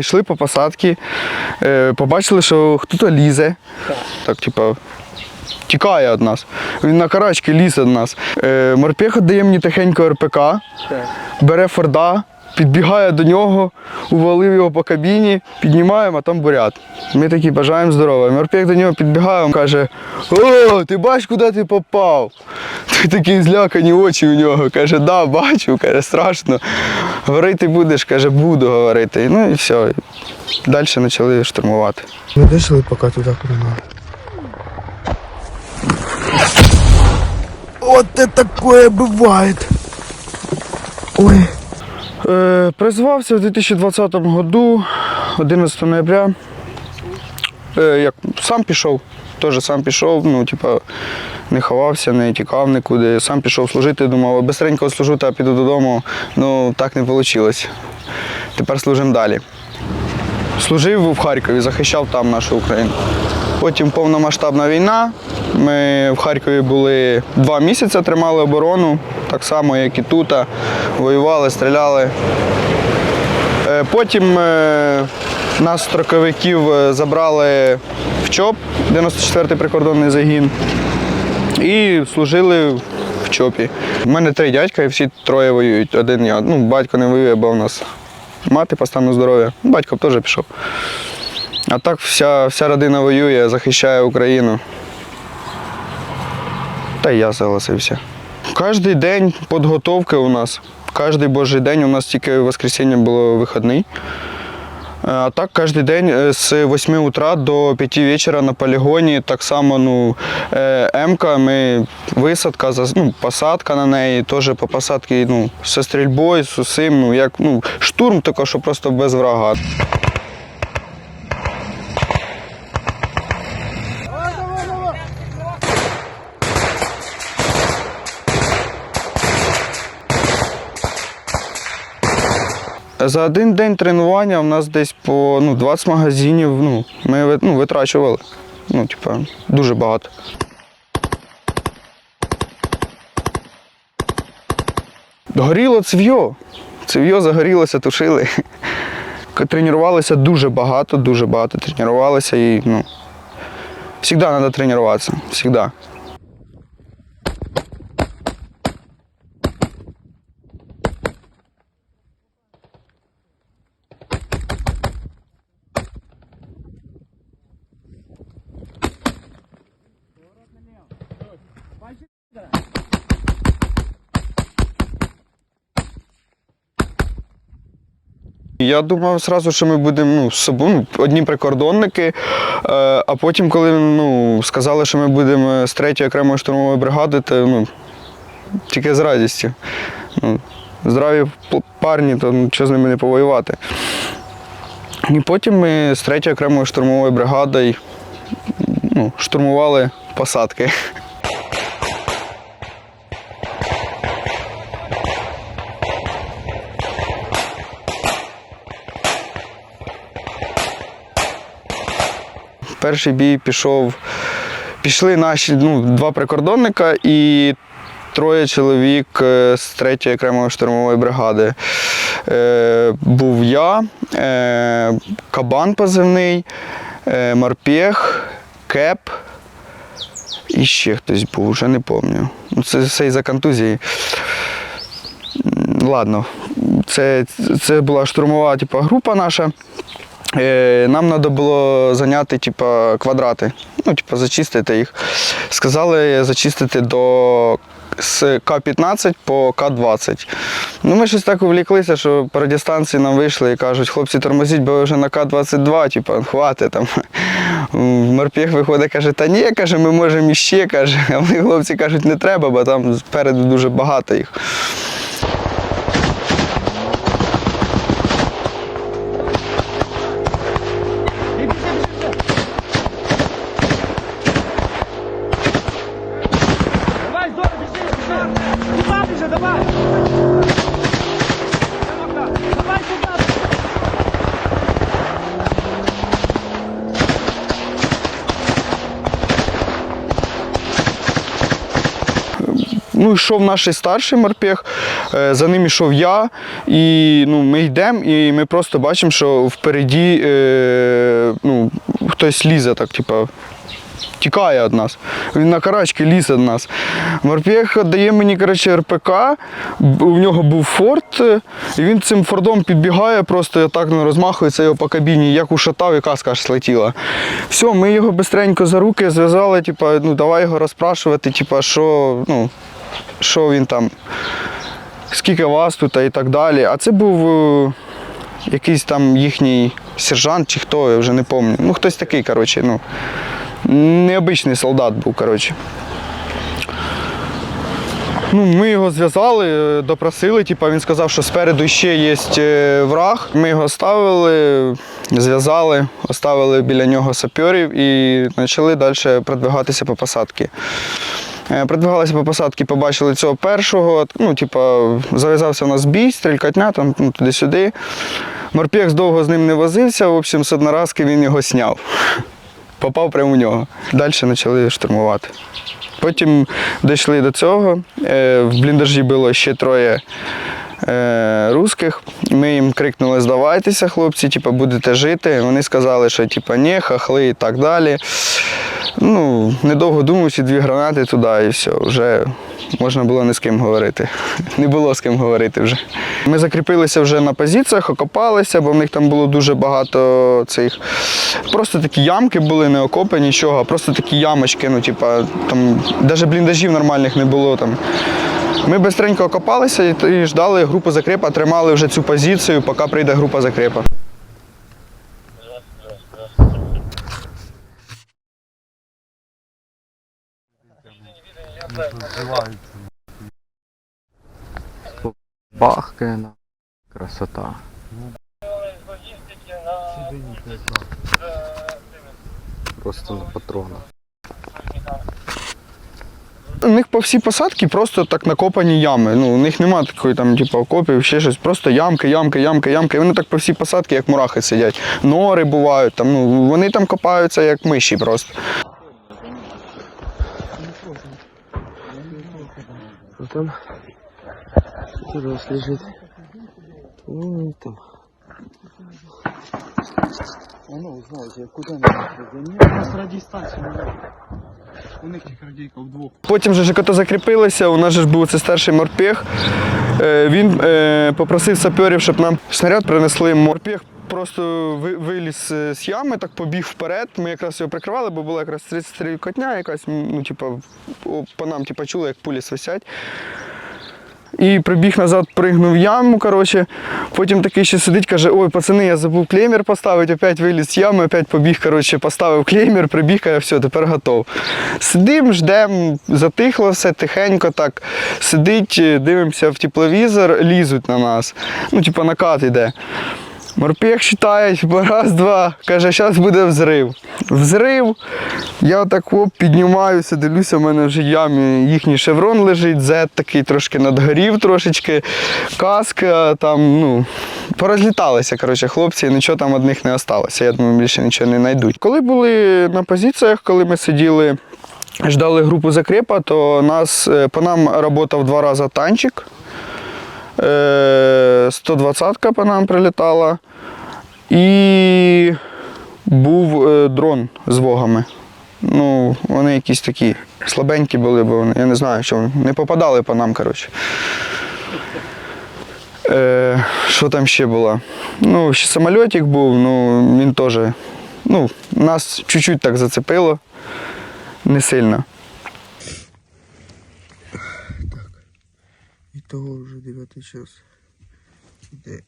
Йшли по посадці, е, побачили, що хтось лізе. Так, типа, тікає від нас. Він на карачки лізе від нас. Е, Морпех дає мені тихенько РПК, бере Форда, підбігає до нього, увалив його по кабіні, піднімаємо, а там бурят. Ми такі бажаємо здоров'я. Морпех до нього підбігає, він каже: О, ти бачиш, куди ти попав? Ти такі злякані очі у нього. Каже, да, бачу, каже, страшно. Говорити будеш, каже, буду говорити. Ну і все. Далі почали штурмувати. Ми дійшли поки туди надо. Вот это такое бывает. Е, призвався в 2020 году, 11 ноября. Е, як, сам пішов, теж сам пішов, ну, типа, не ховався, не тікав нікуди. Сам пішов служити, думав, бистренько служу та піду додому. Ну, так не вийшло. Тепер служимо далі. Служив в Харкові, захищав там нашу Україну. Потім повномасштабна війна. Ми в Харкові були два місяці, тримали оборону, так само, як і тут. Воювали, стріляли. Е, Потім е, нас строковиків е, забрали в ЧОП, 94-й прикордонний загін, і служили в ЧОПі. У мене три дядька і всі троє воюють. Один я. Ну, батько не воює, бо в нас мати по стану здоров'я. Батько б теж пішов. А так вся, вся родина воює, захищає Україну. Та й я согласився. Кожний день підготовки у нас. Кожний божий день у нас тільки воскресіння було вихідний. Е, А так кожен день е, з 8 утра до 5 вечора на полігоні. Так само ну, е, М-ка, ми висадка, ну, посадка на неї, теж по посадці ну, зі стрільбою, з усім, ну, як ну, штурм, тільки що просто без врага. За один день тренування у нас десь по ну, 20 магазинів ну, ми ну, витрачували. Ну, типа, дуже багато. Горіло цв'йо. Цв'йо загорілося, тушили. Тренувалися дуже багато, дуже багато тренувалися і ну, завжди треба тренуватися. Завжди. Я думав зразу, що ми будемо ну, з собою ну, одні прикордонники. Е, а потім, коли ну, сказали, що ми будемо з третьої окремої штурмової бригади, то ну, тільки з радістю. Ну, здраві парні, то ну, що з ними не повоювати. І потім ми з третьої окремої штурмової бригади ну, штурмували посадки. Перший бій пішов. Пішли наші ну, два прикордонника і троє чоловік е, з третьої окремої штурмової бригади. Е, був я, е, Кабан позивний, е, Морпех, Кеп. І ще хтось був, вже не пам'ятаю. Ну, Це все із-за контузії. Ладно, це, це була штурмова типу, група наша. Е, Нам треба було зайняти типу, квадрати, ну, типу, зачистити їх. Сказали зачистити до з К-15 по К-20. Ну, ми щось так увліклися, що по радіостанції нам вийшли і кажуть, хлопці, тормозіть, бо ви вже на К-22, типу, хватить там. Морпіх виходить, каже, та ні, каже, ми можемо іще, каже. А вони хлопці кажуть, не треба, бо там спереду дуже багато їх. Ну, йшов наш старший морпех, е, за ним йшов я, і ну, ми йдемо, і ми просто бачимо, що впереді е, ну, хтось лізе так, типу, тікає від нас. Він на карачки ліз від нас. Морпех дає мені коротше, РПК, у нього був форт, е, і він цим фордом підбігає, просто так ну, розмахується його по кабіні, як ушатав, і каска аж слетіла. Все, ми його бистренько за руки зв'язали, типу, ну, давай його розпрашувати, типу, що, ну, що він там, скільки вас тут і так далі. А це був е, якийсь там їхній сержант чи хто, я вже не пам'ятаю. Ну, хтось такий, коротше, ну, необичний солдат був, коротше. Ну, ми його зв'язали, е, допросили. Типу, він сказав, що спереду ще є е, враг. Ми його ставили, зв'язали, оставили біля нього саперів і почали далі продвигатися по посадці. Е, по посадці, побачили цього першого. Ну, типа, зав'язався у нас бій, стрількатня, там ну, туди-сюди. Морпех довго з ним не возився, в общем, з одноразки він його сняв. Попав прямо у нього. Далі почали штурмувати. Потім дійшли до цього. Е, В бліндажі було ще троє е, русських. Ми їм крикнули здавайтеся, хлопці, типу, будете жити. Вони сказали, що типу, ні, хахли і так далі. Ну, недовго думаючи, дві гранати туди і все. Вже можна було не з ким говорити. Не було з ким говорити вже. Ми закріпилися вже на позиціях, окопалися, бо в них там було дуже багато цих. Просто такі ямки були, не окопи, нічого, просто такі ямочки, ну, типа, там навіть бліндажів нормальних не було там. Ми бистренько окопалися і ждали групу закрепа, тримали вже цю позицію, поки прийде група закрепа. Бахкає на красота. Просто на патронах. У них по всій посадці просто так накопані ями. Ну, у них немає такої там, типу, окопів, ще щось. Просто ямки, ямки, ямки, ямки. І вони так по всій посадці, як мурахи сидять. Нори бувають, там, ну, вони там копаються як миші просто. Там раз лежит. Ой, там. Потім же ж коли закріпилися, у нас же ж був це старший морпех. Е, Він е, попросив саперів, щоб нам снаряд принесли. Морпех просто виліз е, з ями, так побіг вперед. Ми якраз його прикривали, бо була якраз стрілкотня якась, ну, типу, по нам типу, чули, як пулі свисять. І прибіг назад, пригнув яму. Коротше. Потім такий ще сидить, каже: ой, пацани, я забув клеймер поставити, опять виліз з ями, опять побіг, коротше, поставив клеймер, прибіг, каже, все, тепер готов. Сидим, ждемо, затихло все тихенько так. Сидить, е, дивимося в тепловізор, лізуть на нас. Ну, типу, накат іде. Морпех читає, типу, раз, два, каже, зараз буде взрив. Взрив. Я отак оп, піднімаюся, дивлюся, в мене вже ямі їхній шеврон лежить, зет такий трошки надгорів трошечки, каска там, ну, порозліталися, коротше, хлопці, нічого там одних не осталося. Я думаю, більше нічого не знайдуть. Коли були на позиціях, коли ми сиділи, ждали групу закрепа, то нас, е, по нам працював два рази танчик. Е, 120-ка по нам прилітала. І був е, дрон з вогами. Ну, вони якісь такі слабенькі були, бо вони, я не знаю, що не попадали по нам, коротше. Е, що там ще було? Ну, ще самольотик був, ну він теж. Ну, нас чуть-чуть так зацепило. Не сильно. Того вже дев'ятий час. Іде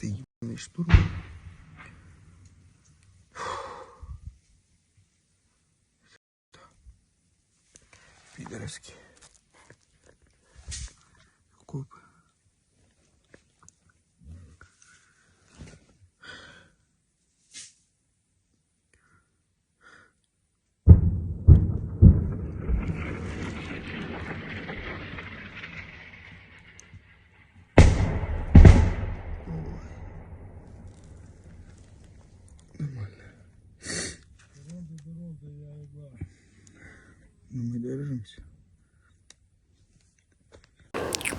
цей їбаний штурм. Підерські.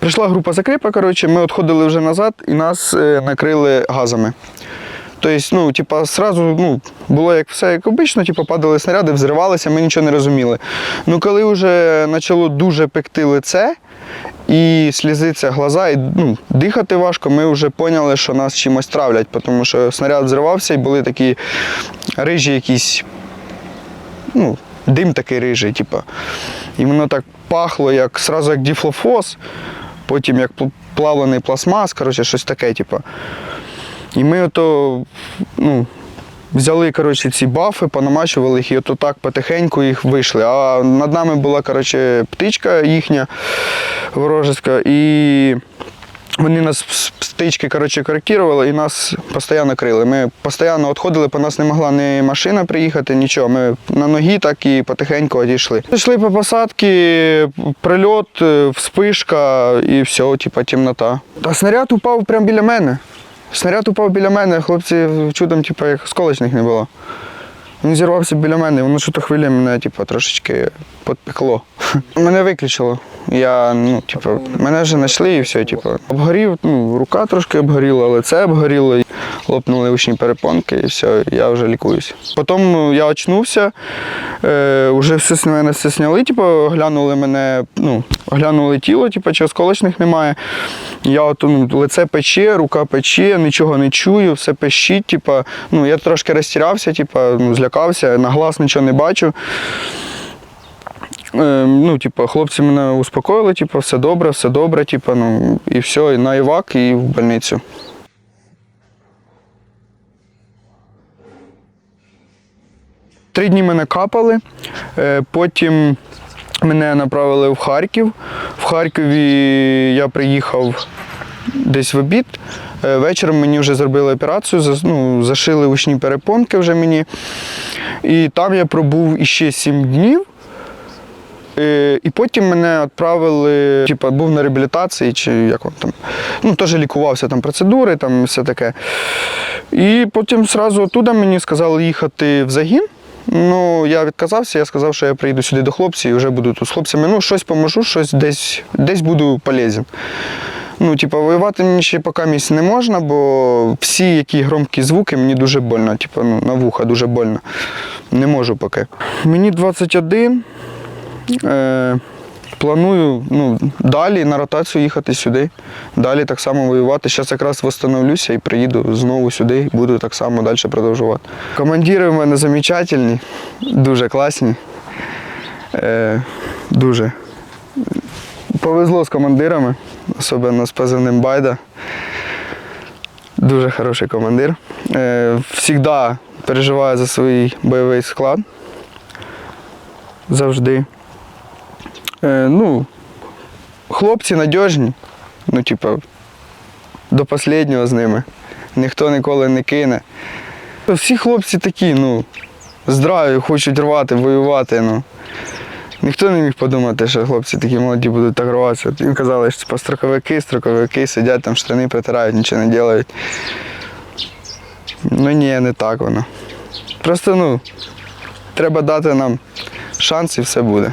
Прийшла група закріпа, коротше, ми відходили вже назад і нас е, накрили газами. Тобто, ну, типа, сразу ну, було як все як обично, типу, падали снаряди, взривалися, ми нічого не розуміли. Ну, коли вже почало дуже пекти лице і слізиться глаза, і ну, дихати важко, ми вже поняли, що нас чимось травлять, тому що снаряд взривався і були такі рижі якісь, ну, дим такий рижий, типу. І воно так пахло, як сразу як діфлофос, потім як плавлений пластмас, коротше, щось таке, типу. І ми ото, ну, взяли коротше, ці бафи, понамачували їх і ото так потихеньку їх вийшли. А над нами була коротше, птичка їхня ворожеська, і вони нас з птички коротше, коректували і нас постійно крили. Ми постійно відходили, по нас не могла ні машина приїхати, нічого. Ми на ногі так і потихеньку одійшли. Йшли по посадці, прильот, е, вспишка і все, типа темнота. А снаряд упав прямо біля мене. Снаряд упав біля мене, хлопці чудом, типу, як сколочних не було. Він зірвався біля мене, воно що то хвиля мене типу, трошечки підпекло. Мене виключило. Я, ну, типу, мене вже знайшли і все, типу. Обгорів, ну, рука трошки обгоріла, лице обгоріло, лопнули ушні перепонки і все, я вже лікуюся. Потім я очнувся, е, вже все мене все сняли, типу, оглянули мене, ну, оглянули тіло, типу, чи осколочних немає. Я от, ну, лице пече, рука пече, нічого не чую, все пищить. Типу, ну, я трошки розтірався, типу, ну, злякався, на глаз нічого не бачу. Е, ну, типу, хлопці мене успокоїли, типу, все добре, все добре, типу, ну, і все, і на івак, і в больницю. Три дні мене капали, е, потім мене направили в Харків. В Харкові я приїхав десь в обід. Е, Вечором мені вже зробили операцію, ну, зашили ушні перепонки вже мені. І там я пробув іще сім днів. Е, І потім мене відправили, типу, був на реабілітації, чи як он там. Ну, теж лікувався там процедури, там все таке. І потім одразу оттуда мені сказали їхати в загін. Ну, я відказався, я сказав, що я приїду сюди до хлопців і вже буду тут з хлопцями. Ну, щось поможу, щось десь, десь буду полезен. Ну, типу, воювати мені ще поки місць не можна, бо всі які громкі звуки мені дуже больно, типу, ну, на вуха дуже больно. Не можу поки. Мені 21. Е, планую ну, далі на ротацію їхати сюди. Далі так само воювати. Зараз якраз встановлюся і приїду знову сюди буду так само далі продовжувати. Командири в мене замечательні, дуже класні. Е, дуже. Повезло з командирами, особливо з позивним Байда. Дуже хороший командир. Е, Всігда переживає за свій бойовий склад. Завжди. Е, ну, хлопці надіжні. Ну, типа, до останнього з ними. Ніхто ніколи не кине. Всі хлопці такі, ну, здраві, хочуть рвати, воювати. Ну. Ніхто не міг подумати, що хлопці такі молоді будуть так рватися. Їм казали, що типу, строковики, строковики сидять там штани притирають, нічого не роблять. Ну ні, не так воно. Просто ну, треба дати нам шанс і все буде.